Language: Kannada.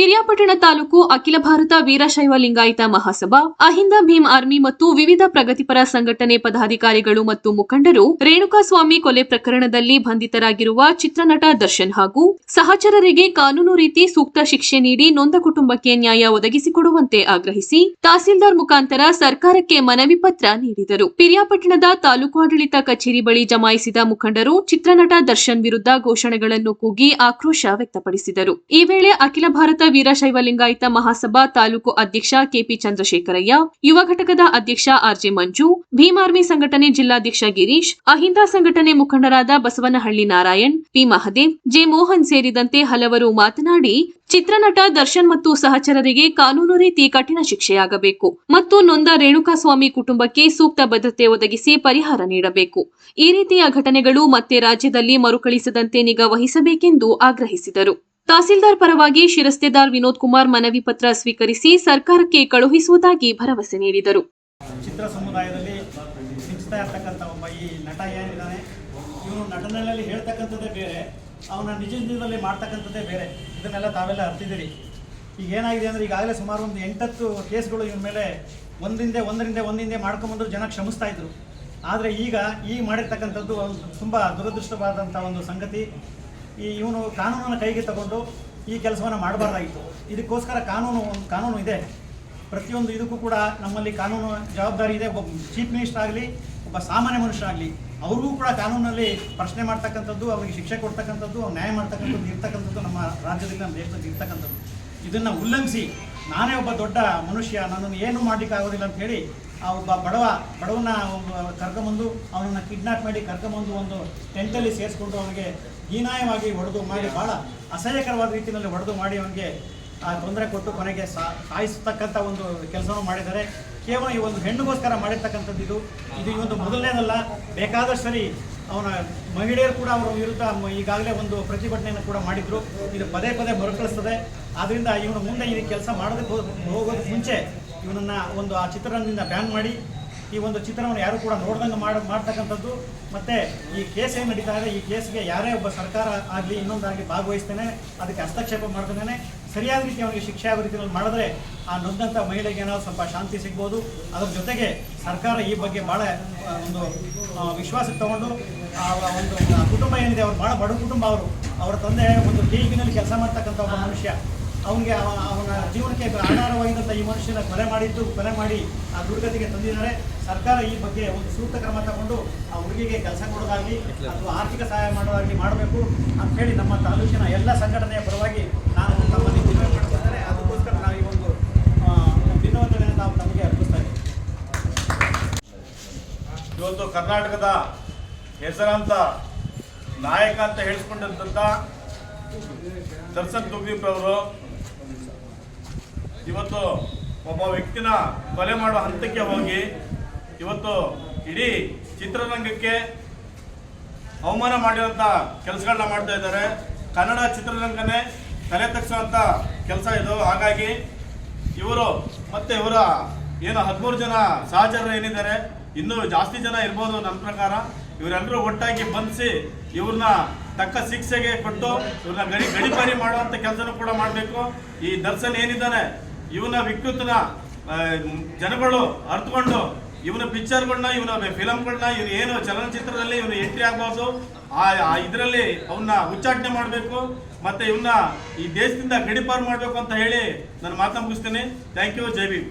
ಪಿರಿಯಾಪಟ್ಟಣ ತಾಲೂಕು ಅಖಿಲ ಭಾರತ ವೀರಶೈವ ಲಿಂಗಾಯತ ಮಹಾಸಭಾ, ಅಹಿಂದ ಭೀಮ್ ಆರ್ಮಿ ಮತ್ತು ವಿವಿಧ ಪ್ರಗತಿಪರ ಸಂಘಟನೆ ಪದಾಧಿಕಾರಿಗಳು ಮತ್ತು ಮುಖಂಡರು ರೇಣುಕಾಸ್ವಾಮಿ ಕೊಲೆ ಪ್ರಕರಣದಲ್ಲಿ ಬಂಧಿತರಾಗಿರುವ ಚಿತ್ರನಟ ದರ್ಶನ್ ಹಾಗೂ ಸಹಚರರಿಗೆ ಕಾನೂನು ರೀತಿ ಸೂಕ್ತ ಶಿಕ್ಷೆ ನೀಡಿ ನೊಂದ ಕುಟುಂಬಕ್ಕೆ ನ್ಯಾಯ ಒದಗಿಸಿಕೊಡುವಂತೆ ಆಗ್ರಹಿಸಿ ತಹಸೀಲ್ದಾರ್ ಮುಖಾಂತರ ಸರ್ಕಾರಕ್ಕೆ ಮನವಿ ಪತ್ರ ನೀಡಿದರು. ಪಿರಿಯಾಪಟ್ಟಣದ ತಾಲೂಕು ಆಡಳಿತ ಕಚೇರಿ ಬಳಿ ಜಮಾಯಿಸಿದ ಮುಖಂಡರು ಚಿತ್ರನಟ ದರ್ಶನ್ ವಿರುದ್ಧ ಘೋಷಣೆಗಳನ್ನು ಕೂಗಿ ಆಕ್ರೋಶ ವ್ಯಕ್ತಪಡಿಸಿದರು. ಈ ವೇಳೆ ಅಖಿಲ ಭಾರತ ವೀರಶೈವ ಲಿಂಗಾಯತ ಮಹಾಸಭಾ ತಾಲೂಕು ಅಧ್ಯಕ್ಷ ಕೆಪಿ ಚಂದ್ರಶೇಖರಯ್ಯ, ಯುವ ಘಟಕದ ಅಧ್ಯಕ್ಷ ಆರ್ಜೆ ಮಂಜು, ಭೀಮ್ ಆರ್ಮಿ ಸಂಘಟನೆ ಜಿಲ್ಲಾಧ್ಯಕ್ಷ ಗಿರೀಶ್ ಅಹಿಂದ ಸಂಘಟನೆ ಮುಖಂಡರಾದ ಬಸವನಹಳ್ಳಿ ನಾರಾಯಣ್, ಪಿ ಮಹದೇವ್, ಜೆ ಮೋಹನ್ ಸೇರಿದಂತೆ ಹಲವರು ಮಾತನಾಡಿ, ಚಿತ್ರನಟ ದರ್ಶನ್ ಮತ್ತು ಸಹಚರರಿಗೆ ಕಾನೂನು ರೀತಿ ಕಠಿಣ ಶಿಕ್ಷೆಯಾಗಬೇಕು ಮತ್ತು ನೊಂದ ರೇಣುಕಾಸ್ವಾಮಿ ಕುಟುಂಬಕ್ಕೆ ಸೂಕ್ತ ಭದ್ರತೆ ಒದಗಿಸಿ ಪರಿಹಾರ ನೀಡಬೇಕು. ಈ ರೀತಿಯ ಘಟನೆಗಳು ಮತ್ತೆ ರಾಜ್ಯದಲ್ಲಿ ಮರುಕಳಿಸದಂತೆ ನಿಗಾ ವಹಿಸಬೇಕೆಂದು ಆಗ್ರಹಿಸಿದರು. ತಹಸೀಲ್ದಾರ್ ಪರವಾಗಿ ಶಿರಸ್ತೆದಾರ್ ವಿನೋದ್ ಕುಮಾರ್ ಮನವಿ ಪತ್ರ ಸ್ವೀಕರಿಸಿ ಸರ್ಕಾರಕ್ಕೆ ಕಳುಹಿಸುವುದಾಗಿ ಭರವಸೆ ನೀಡಿದರು. ಚಿತ್ರ ಸಮುದಾಯದಲ್ಲಿ ಇರ್ತಕ್ಕಂಥ ಒಬ್ಬ ಈ ನಟ ಏನಿದ್ದಾನೆ, ಇವನು ನಟನೆಯಲ್ಲಿ ಹೇಳ್ತಕ್ಕಂಥದ್ದೇ ಬೇರೆ ಅವನ ನಿಜ ಜೀವನದಲ್ಲಿ ಮಾಡ್ತಕ್ಕಂಥದ್ದೇ ಬೇರೆ. ಇದನ್ನೆಲ್ಲ ತಾವೆಲ್ಲ ಅರ್ತಿದ್ದೀರಿ. ಈಗ ಏನಾಗಿದೆ ಅಂದರೆ ಈಗಾಗಲೇ ಸುಮಾರು ಒಂದು ಎಂಟತ್ತು ಕೇಸ್ಗಳು ಇವನ ಮೇಲೆ ಒಂದಿಂದ, ಒಂದರಿಂದ ಒಂದಿಂದೆ ಮಾಡ್ಕೊಂಬಂದ್ರು ಜನ ಕ್ಷಮಿಸ್ತಾ ಇದ್ರು. ಆದರೆ ಈಗ ಈ ಮಾಡಿರ್ತಕ್ಕಂಥದ್ದು ಒಂದು ತುಂಬ ದುರದೃಷ್ಟವಾದಂಥ ಒಂದು ಸಂಗತಿ. ಈ ಇವನು ಕಾನೂನನ್ನು ಕೈಗೆ ತಗೊಂಡು ಈ ಕೆಲಸವನ್ನು ಮಾಡಬಾರ್ದಾಗಿತ್ತು. ಇದಕ್ಕೋಸ್ಕರ ಕಾನೂನು ಒಂದು ಕಾನೂನು ಇದೆ. ಪ್ರತಿಯೊಂದು ಇದಕ್ಕೂ ಕೂಡ ನಮ್ಮಲ್ಲಿ ಕಾನೂನು ಜವಾಬ್ದಾರಿ ಇದೆ. ಒಬ್ಬ ಚೀಫ್ ಮಿನಿಸ್ಟರ್ ಆಗಲಿ, ಒಬ್ಬ ಸಾಮಾನ್ಯ ಮನುಷ್ಯರಾಗಲಿ ಅವ್ರಿಗೂ ಕೂಡ ಕಾನೂನಲ್ಲಿ ಪ್ರಶ್ನೆ ಮಾಡ್ತಕ್ಕಂಥದ್ದು, ಅವರಿಗೆ ಶಿಕ್ಷೆ ಕೊಡ್ತಕ್ಕಂಥದ್ದು, ಅವ್ರು ನ್ಯಾಯ ಮಾಡ್ತಕ್ಕಂಥದ್ದು ಇರ್ತಕ್ಕಂಥದ್ದು ನಮ್ಮ ರಾಜ್ಯದಲ್ಲಿ ನಮ್ಮ ದೇಶದಲ್ಲಿ ಇರ್ತಕ್ಕಂಥದ್ದು. ಇದನ್ನು ಉಲ್ಲಂಘಿಸಿ ನಾನೇ ಒಬ್ಬ ದೊಡ್ಡ ಮನುಷ್ಯ, ನನ್ನನ್ನು ಏನು ಮಾಡಲಿಕ್ಕೆ ಆಗೋದಿಲ್ಲ ಅಂತ ಹೇಳಿ ಆ ಒಬ್ಬ ಬಡವ ಬಡವನ ಕರ್ಕೊಂಬಂದು, ಅವನನ್ನು ಕಿಡ್ನಾಪ್ ಮಾಡಿ ಕರ್ಕೊಂಬಂದು ಒಂದು ಟೆಂಟಲ್ಲಿ ಸೇರಿಸ್ಕೊಂಡು ಅವನಿಗೆ ಹೀನಾಯವಾಗಿ ಹೊಡೆದು ಮಾಡಿ ಭಾಳ ಅಸಹ್ಯಕರವಾದ ರೀತಿಯಲ್ಲಿ ಹೊಡೆದು ಮಾಡಿ ಅವನಿಗೆ ಆ ತೊಂದರೆ ಕೊಟ್ಟು ಕೊನೆಗೆ ಸಾಯಿಸತಕ್ಕಂಥ ಒಂದು ಕೆಲಸವನ್ನು ಮಾಡಿದ್ದಾರೆ. ಕೇವಲ ಈ ಒಂದು ಹೆಣ್ಣುಗೋಸ್ಕರ ಮಾಡಿರ್ತಕ್ಕಂಥದ್ದು ಇದು. ಇದು ಈ ಒಂದು ಮೊದಲನೇದಲ್ಲ. ಬೇಕಾದಷ್ಟು ಸರಿ ಅವನ ಮಹಿಳೆಯರು ಕೂಡ ಅವರ ವಿರುದ್ಧ ಈಗಾಗಲೇ ಒಂದು ಪ್ರತಿಭಟನೆಯನ್ನು ಕೂಡ ಮಾಡಿದ್ರು. ಇದು ಪದೇ ಪದೇ ಮರುಕಳಿಸ್ತದೆ. ಆದ್ದರಿಂದ ಇವನು ಮುಂದೆ ಈ ಕೆಲಸ ಮಾಡೋದಕ್ಕೆ ಹೋಗ್- ಹೋಗೋದಕ್ಕೆ ಮುಂಚೆ ಇವನನ್ನು ಒಂದು ಆ ಚಿತ್ರರಂಗದಿಂದ ಬ್ಯಾನ್ ಮಾಡಿ ಈ ಒಂದು ಚಿತ್ರವನ್ನು ಯಾರು ಕೂಡ ನೋಡ್ದಂಗೆ ಮಾಡಿ, ಮಾಡ್ತಕ್ಕಂಥದ್ದು. ಮತ್ತು ಈ ಕೇಸ್ ಏನು ನಡೀತಾ ಇದೆ, ಈ ಕೇಸ್ಗೆ ಯಾರೇ ಒಬ್ಬ ಸರ್ಕಾರ ಆಗಲಿ, ಇನ್ನೊಂದಾಗಿ ಭಾಗವಹಿಸ್ತೇನೆ, ಅದಕ್ಕೆ ಹಸ್ತಕ್ಷೇಪ ಮಾಡ್ತಾನೆ. ಸರಿಯಾದ ರೀತಿ ಅವನಿಗೆ ಶಿಕ್ಷೆ ಆಗೋ ರೀತಿಯಲ್ಲಿ ಮಾಡಿದ್ರೆ ಆ ನೊಂದಂಥ ಮಹಿಳೆಗೆ ಏನಾದ್ರು ಸ್ವಲ್ಪ ಶಾಂತಿ ಸಿಗ್ಬೋದು. ಅದರ ಜೊತೆಗೆ ಸರ್ಕಾರ ಈ ಬಗ್ಗೆ ಭಾಳ ಒಂದು ವಿಶ್ವಾಸ ವಿಶ್ವಾಸಕ್ಕೆ ತಗೊಂಡು ಒಂದು ಕುಟುಂಬ ಏನಿದೆ, ಅವ್ರು ಭಾಳ ಬಡ ಕುಟುಂಬ ಅವರು. ಅವರ ತಂದೆ ಒಂದು ನಲ್ಲಿ ಕೆಲಸ ಮಾಡ್ತಕ್ಕಂಥ ಒಬ್ಬ ಮನುಷ್ಯ. ಅವನಿಗೆ ಅವನ ಜೀವನಕ್ಕೆ ಆಧಾರವಾಗಿದ್ದಂಥ ಈ ಮನುಷ್ಯನ ಕೊಲೆ ಮಾಡಿದ್ದು, ಕೊಲೆ ಮಾಡಿ ಆ ದುರ್ಗತಿಗೆ ತಂದಿದ್ದಾರೆ. ಸರ್ಕಾರ ಈ ಬಗ್ಗೆ ಒಂದು ಸೂಕ್ತ ಕ್ರಮ ತಗೊಂಡು ಆ ಹುಡುಗಿಗೆ ಕೆಲಸ ಕೊಡೋದಾಗಲಿ ಅಥವಾ ಆರ್ಥಿಕ ಸಹಾಯ ಮಾಡೋದಾಗಲಿ ಮಾಡಬೇಕು ಅಂತ ಹೇಳಿ ನಮ್ಮ ತಾಲೂಕಿನ ಎಲ್ಲ ಸಂಘಟನೆಯ ಪರವಾಗಿ ನಾನು ತಮ್ಮಲ್ಲಿ ಮನವಿ ಮಾಡ್ತಿದ್ದಾರೆ ಅದಕ್ಕೋಸ್ಕರ ನಾವು ಈ ಒಂದು ಭಿನ್ನವಂತನೆಯನ್ನು ನಾವು ತಮಗೆ ಅರ್ಪಿಸ್ತಾ ಇದ್ದೀವಿ. ಇವತ್ತು ಕರ್ನಾಟಕದ ಹೆಸರಾಂತ ನಾಯಕ ಅಂತ ಹೇಳಿಕೊಂಡಂತ ದರ್ಶನ್ ಅವರು ಇವತ್ತು ಒಬ್ಬ ವ್ಯಕ್ತಿನ ಕೊಲೆ ಮಾಡುವ ಹಂತಕ್ಕೆ ಹೋಗಿ ಇವತ್ತು ಇಡೀ ಚಿತ್ರರಂಗಕ್ಕೆ ಅವಮಾನ ಮಾಡಿರೋಂಥ ಕೆಲಸಗಳನ್ನ ಮಾಡ್ತಾ ಇದ್ದಾರೆ. ಕನ್ನಡ ಚಿತ್ರರಂಗನೇ ತಲೆ ತಗ್ಸುವಂಥ ಕೆಲಸ ಇದು. ಹಾಗಾಗಿ ಇವರು ಮತ್ತೆ ಇವರ ಏನು ಹದಿಮೂರು ಜನ ಸಹಚರರು ಏನಿದ್ದಾರೆ, ಇನ್ನೂ ಜಾಸ್ತಿ ಜನ ಇರ್ಬೋದು ನನ್ನ ಪ್ರಕಾರ. ಇವರೆಲ್ಲರೂ ಒಟ್ಟಾಗಿ ಬಂಧಿಸಿ ಇವ್ರನ್ನ ತಕ್ಕ ಶಿಕ್ಷೆಗೆ ಕೊಟ್ಟು ಇವ್ರನ್ನ ಗಡಿ ಗಡಿಪಾರಿ ಮಾಡುವಂಥ ಕೆಲಸನೂ ಕೂಡ ಮಾಡಬೇಕು. ಈ ದರ್ಶನ್ ಏನಿದ್ದಾನೆ ಇವನ ವಿಕೃತನ ಜನಗಳು ಅರ್ಥಕೊಂಡು ಇವನ ಪಿಕ್ಚರ್ಗಳನ್ನ, ಇವನ ಫಿಲಮ್ಗಳನ್ನ ಇವನು ಏನು ಚಲನಚಿತ್ರದಲ್ಲಿ ಇವನು ಎಂಟ್ರಿ ಆಗ್ಬಾರ್ದು, ಆ ಇದರಲ್ಲಿ ಅವನ್ನ ಉಚ್ಚಾಟನೆ ಮಾಡಬೇಕು, ಮತ್ತೆ ಇವನ್ನ ಈ ದೇಶದಿಂದ ಗಡಿಪಾರು ಮಾಡಬೇಕು ಅಂತ ಹೇಳಿ ನಾನು ಮಾತು ಮುಗಿಸ್ತೇನೆ. Thank you Jai Bhim